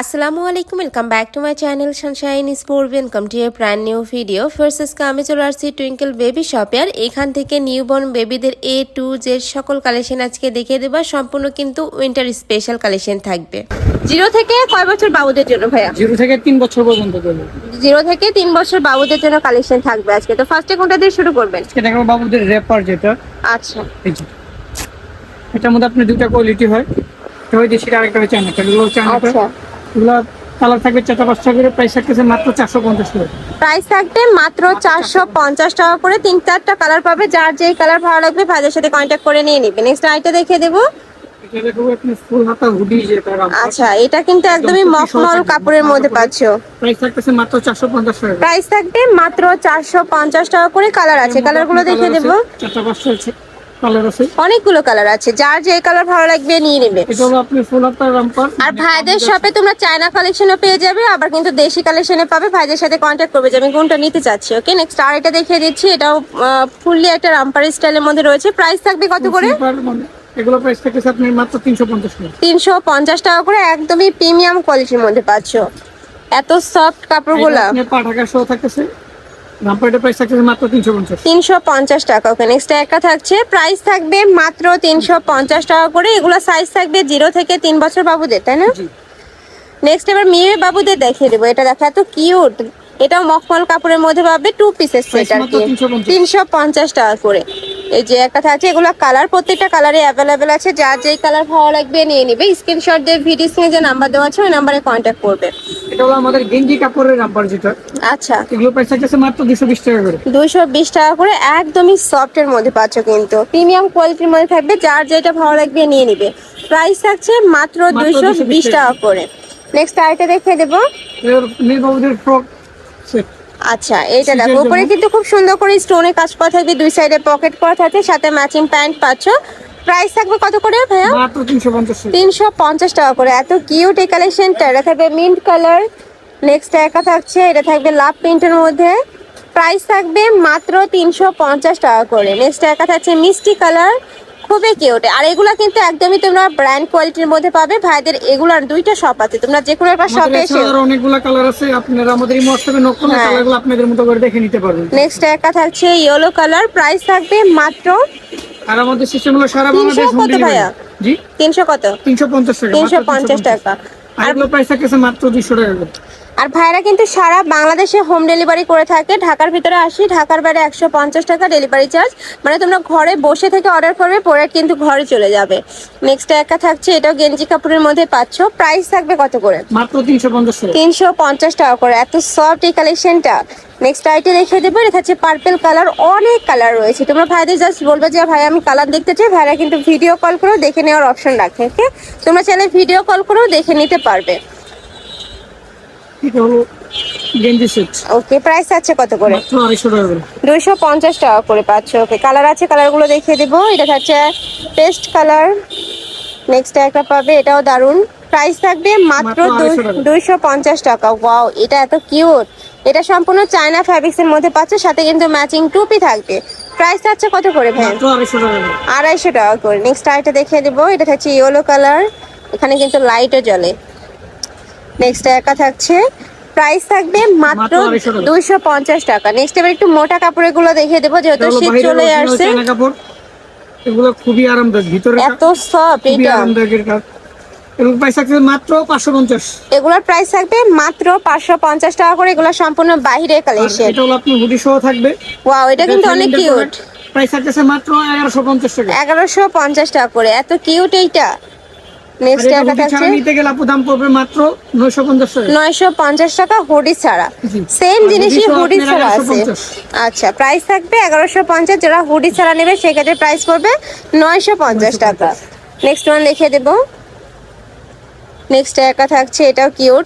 আসসালামু আলাইকুম welcome back to my channel Sunshine Sport welcome to a brand new video first আজকে আমি চলে আসছি টুইঙ্কেল বেবি শপে আর এখান থেকে নিউবর্ন বেবিদের এ টু জেড সকল কালেকশন আজকে দেখিয়ে দেবো। সম্পূর্ণ কিন্তু উইন্টার স্পেশাল কালেকশন থাকবে। জিরো থেকে কয় বছর বাবুদের জন্য ভাইয়া? জিরো থেকে তিন বছর পর্যন্ত জিরো থেকে তিন বছর বাবুদের জন্য কালেকশন থাকবে আজকে। তো ফার্স্টে কোনটা দিয়ে শুরু করবেন? আজকে দেখাবো বাবুদের র্যাপার যেটা। আচ্ছা। এটার মধ্যে আপনার দুটা কোয়ালিটি হয়। একটা দেশির আরেকটা চায়নাটা আচ্ছা। এগুলো কালার থাকবে চারটা পাঁচটা করে প্রাইস থাকতেছে মাত্র চারশো পঞ্চাশ করে। প্রাইস থাকবে মাত্র চারশো পঞ্চাশ টাকা করে তিন চারটা কালার পাবে যার যেই কালার ভালো লাগবে ভাইদের সাথে কন্ট্যাক্ট করে নিয়ে নিবে। নেক্সট আইটা দেখিয়ে দেবো। আচ্ছা এটা কিন্তু একদমই মখমল কাপড়ের মধ্যে পাচ্ছো। প্রাইস থাকবে মাত্র চারশো পঞ্চাশ টাকা করে কালার আছে। কালারগুলো আছে, দেবো। কালার আছে? অনেকগুলো কালার আছে। যার যে কালার ভালো লাগবে নিয়ে নেবে। এটা হলো আপনি ফুল হাতা রামপার আর ভাইদের শপে তোমরা চায়না কালেকশনও পেয়ে যাবে আবার কিন্তু দেশি কালেকশনে পাবে। ভাইদের সাথে কন্ট্যাক্ট করবে যে আমি কোনটা নিতে চাচ্ছি। ওকে নেক্সট আর এটা দেখিয়ে দিচ্ছি। এটাও ফুললি একটা রামপার স্টাইলের মধ্যে রয়েছে। প্রাইস থাকবে কত করে? এগুলো প্রাইস থাকতেছে আপনি মাত্র তিনশো পঞ্চাশ টাকা করে একদমই প্রিমিয়াম কোয়ালিটির মধ্যে পাচ্ছ। এত সফট কাপড়গুলো। আপনি পা সহ থাকতেছে। রামপারের প্রাইস মাত্র তিনশো তিনশো টাকা। ওকে নেক্সট একটা থাকছে। প্রাইস থাকবে মাত্র তিনশো পঞ্চাশ টাকা করে। এগুলো সাইজ থাকবে জিরো থেকে তিন বছর বাবুদের তাই না? জি। নেক্সট এবার মেয়ে বাবুদের দেখিয়ে দেবো। এটা দেখা এত কিউট এটাও মখমল কাপড়ের মধ্যে পাবে টু পিসের সেট Price আর কি। 350 তিনশো পঞ্চাশ টাকা করে। এই যে একটা থাকছে এগুলো কালার প্রত্যেকটা কালারে অ্যাভেলেবেল আছে। যার যেই কালার ভালো লাগবে নিয়ে নিবে। স্ক্রিনশট দিয়ে ভিডিও স্ক্রিনে যে নাম্বার দেওয়া আছে ওই নাম্বারে কন্ট্যাক্ট করবে। এটা হলো আমাদের গেঞ্জি কাপড়ের রামপার যেটা। আচ্ছা। এগুলো প্রাইস থাকতেছে মাত্র দুশো বিশ টাকা করে। দুইশো বিশ টাকা করে একদমই সফট এর মধ্যে পাচ্ছ কিন্তু। প্রিমিয়াম কোয়ালিটির মধ্যে থাকবে যার যেটা ভালো লাগবে নিয়ে নিবে। প্রাইস থাকছে মাত্র মাত্র দুইশো 220 বিশ টাকা করে। নেক্সট আইটা দেখিয়ে দেবো। মেয়ে বাবুদের ফ্রক সেট আচ্ছা এইটা দেখো উপরে কিন্তু খুব সুন্দর করে স্টোনে কাজ করা থাকবে দুই সাইডে পকেট করা থাকে সাথে ম্যাচিং প্যান্ট পাচ্ছ। প্রাইস থাকবে কত করে ভাইয়া? তিনশো পঞ্চাশ টাকা। করে এত কিউট এই কালেকশনটা এটা থাকবে মিন্ট কালার নেক্সট একা থাকছে এটা থাকবে লাভ প্রিন্টের মধ্যে। প্রাইস থাকবে মাত্র তিনশো পঞ্চাশ টাকা করে নেক্সট একা থাকছে মিষ্টি কালার খুবই কিউট আর এগুলা কিন্তু একদমই তোমরা ব্র্যান্ড কোয়ালিটির মধ্যে পাবে। ভাইদের এগুলার দুইটা শপ আছে। তোমরা যে কোনো একটা শপে এসে অনেকগুলো কালার আছে। আপনারা আমাদের এই হোয়াটসঅ্যাপে নক করলে। কালারগুলো আপনাদের মতো করে দেখে নিতে পারবেন। নেক্সট একা থাকছে ইয়েলো কালার প্রাইস থাকবে মাত্র আর আমাদের সিস্টেম হলো সারা 300 বাংলাদেশ হোম ডেলিভারি ভাইয়া? জি? তিনশো কত? তিনশো পঞ্চাশ টাকা তিনশো মাত্র পঞ্চাশ টাকা। আর প্রাইস থাকতেছে মাত্র দুশো টাকা করে। আর ভাইরা কিন্তু সারা বাংলাদেশে হোম ডেলিভারি করে থাকে। ঢাকার ভিতরে আসি ঢাকার বাইরে একশো পঞ্চাশ টাকা ডেলিভারি চার্জ মানে তোমরা ঘরে বসে থেকে অর্ডার করবে প্রোডাক্ট কিন্তু ঘরে চলে যাবে। নেক্সট একা থাকছে এটাও গেঞ্জি কাপড়ের মধ্যে পাচ্ছ। প্রাইস থাকবে কত করে? মাত্র তিনশো পঞ্চাশ টাকা তিনশো পঞ্চাশ টাকা করে। এত সফট এই কালেকশনটা নেক্সট আইটে রেখে দেবো এটা হচ্ছে পার্পেল কালার অনেক কালার রয়েছে। তোমরা ভাইদের জাস্ট বলবে যে ভাই আমি কালার দেখতে চাই। ভাইরা কিন্তু ভিডিও কল করেও দেখে নেওয়ার অপশন রাখে ওকে তোমরা চাইলে ভিডিও কল করেও দেখে নিতে পারবে। এটা হলো গেঞ্জি সেট ওকে প্রাইস আছে কত করে? মাত্র আড়াইশো টাকা করে। দুইশো পঞ্চাশ টাকা করে পাচ্ছ। ওকে কালার আছে কালারগুলো দেখিয়ে দেবো। এটা থাকছে পেস্ট কালার নেক্সট একটা পাবে এটাও দারুণ প্রাইস থাকবে মাত্র মাত্র 250 টাকা। ওয়াও এটা এত কিউট এটা সম্পূর্ণ চায়না ফ্যাব্রিক্স এর মধ্যে পাচ্ছ সাথে কিন্তু ম্যাচিং টুপি থাকবে। প্রাইস থাকছে কত করে ভাই? আড়াইশো টাকা করে। নেক্সট আইটা দেখিয়ে দেবো। এটা থাকছে ইয়েলো কালার এখানে কিন্তু লাইটও জ্বলে। নেক্সট একা থাকছে। প্রাইস থাকবে মাত্র মাত্র 250 টাকা। দুইশো পঞ্চাশ টাকা। নেক্সট এবার একটু মোটা কাপড়েরগুলো দেখিয়ে দেবো যেহেতু শীত চলে আসছে। এগুলো খুবই আরামদায়ক। ভিতরে এত সফট এটা আরামদায়কের কাজ। এগুলো প্রাইস থাকছে মাত্র পাঁচশো পঞ্চাশ। এগুলোর প্রাইস থাকবে মাত্র পাঁচশো পঞ্চাশ টাকা করে। এগুলো সম্পূর্ণ বাহিরের কালেকশন এটা হলো আপনি হুডি সহ থাকবে। ওয়াও এটা কিন্তু অনেক কিউট প্রাইস থাকতেছে মাত্র এগারোশো পঞ্চাশ টাকা। এগারোশো পঞ্চাশ টাকা করে। এত কিউট এইটা। নেক্সট এটা একা থাকছে নিতে গেলে আপু দাম পড়বে মাত্র নয়শো পঞ্চাশ টাকা। নয়শো পঞ্চাশ টাকা হুডি ছাড়া। সেম জিনিসই হুডি ছাড়া আছে। আচ্ছা প্রাইস থাকবে এগারোশো পঞ্চাশ। যারা হুডি ছাড়া নেবে সেক্ষেত্রে প্রাইস পড়বে নয়শো পঞ্চাশ টাকা। নেক্সট ওয়ান দেখিয়ে দেবো। নেক্সট একা থাকছে এটাও কিউট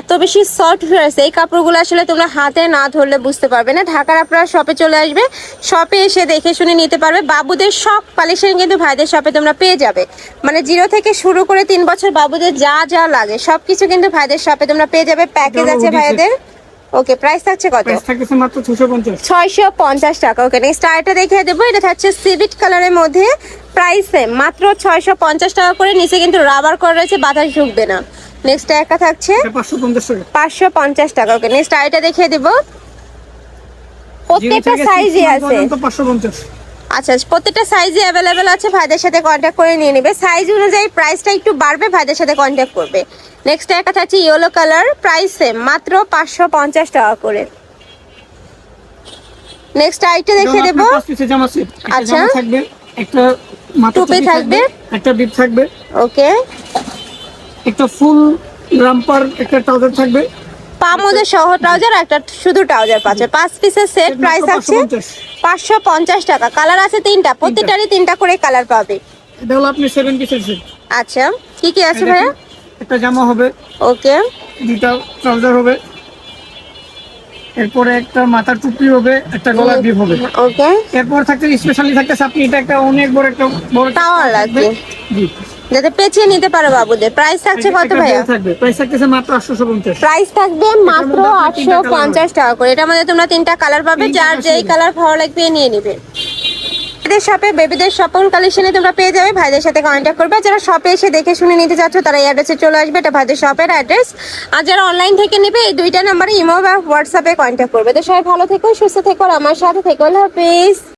এত বেশি সফট হয়েছে এই কাপড়গুলো আসলে তোমরা হাতে না ধরলে বুঝতে পারবে না। ঢাকার আপনারা শপে চলে আসবে শপে এসে দেখে শুনে নিতে পারবে। বাবুদের সব কালেকশন কিন্তু ভাইদের শপে তোমরা পেয়ে যাবে। মানে জিরো থেকে শুরু করে তিন বছর বাবুদের যা যা লাগে সব কিছু কিন্তু ভাইদের শপে তোমরা পেয়ে যাবে। প্যাকেজ আছে ভাইদের। ওকে প্রাইস থাকছে কত? প্রাইস থাকছে মাত্র ছশো পঞ্চাশ। ছয়শো পঞ্চাশ টাকা। ওকে নেক্সট আরেকটা দেখিয়ে দেবো। এটা থাকছে সিভিট কালারের মধ্যে প্রাইসে মাত্র ছয়শো পঞ্চাশ টাকা করে। নিচে কিন্তু রাবার করা রয়েছে বাতাস ঢুকবে না। নেক্সট একা থাকছে এটা পাঁচশো পঞ্চাশ টাকা। পাঁচশো পঞ্চাশ টাকা। ওকে নেক্সট আইটা দেখিয়ে দেব। প্রত্যেকটা সাইজই আছে। পর্যন্ত পাঁচশো পঞ্চাশ। আচ্ছা প্রত্যেকটা সাইজই অ্যাভেলেবেল আছে ভাইদের সাথে কন্ট্যাক্ট করে নিয়ে নেবে। সাইজ অনুযায়ী প্রাইসটা একটু বাড়বে ভাইদের সাথে কন্ট্যাক্ট করবে। নেক্সট একটা থাকছে ইয়েলো কালার প্রাইস সেম মাত্র পাঁচশো পঞ্চাশ টাকা করে। নেক্সট আইটা দেখিয়ে দেবো। আচ্ছা। একটা টুপি থাকবে। থাকবে। একটা বিপ থাকবে। ওকে একটা ফুল রামপার একটা ট্রাউজার থাকবে। পা মোজা সহ ট্রাউজার একটা শুধু ট্রাউজার পাচ্ছে। পাঁচ পিসের সেট প্রাইস আছে। পাঁচশো পঞ্চাশ টাকা। কালার আছে তিনটা প্রত্যেকটারই তিনটা করে কালার পাবে। এটা হলো আপনি সেভেন পিসের সেট আচ্ছা কি কি আছে ভাইয়া? একটা জামা হবে। ওকে। দুটা ট্রাউজার হবে। এরপরে একটা মাথার টুপি হবে একটা গলার ডিপ হবে। ওকে। এরপর থাকতে স্পেশালি থাকতেছে আপনি এটা একটা অনেক বড় একটা বড় টাওয়াল লাগবে। জি। যাতে পেঁচিয়ে নিতে পারো বাবুদের। প্রাইস থাকছে কত ভাইয়া? থাকবে। প্রাইস থাকতেছে মাত্র আটশোশো পঞ্চাশ প্রাইস থাকবে মাত্র মধ্যে আপনার আটশো তিনটা colour পঞ্চাশ টাকা করে। এটার মধ্যে তোমরা তিনটা কালার পাবে। যার যেই কালার ভালো লাগবে নিয়ে নিবে। বেবিদের শপে বেবিদের শপিং কালেকশনে তোমরা পেয়ে যাবে। ভাইদের সাথে কন্ট্যাক্ট করবে। যারা শপে এসে দেখে শুনে নিতে চাচ্ছ তারা এই অ্যাড্রেসে চলে আসবে। এটা ভাইদের শপের অ্যাড্রেস আর যারা অনলাইন থেকে নেবে এই দুইটা নাম্বারে ইমো বা হোয়াটসঅ্যাপে কন্ট্যাক্ট করবে। তো সবাই ভালো থেকো সুস্থ থেকো আর আমার সাথে থেকো। হাফিজ।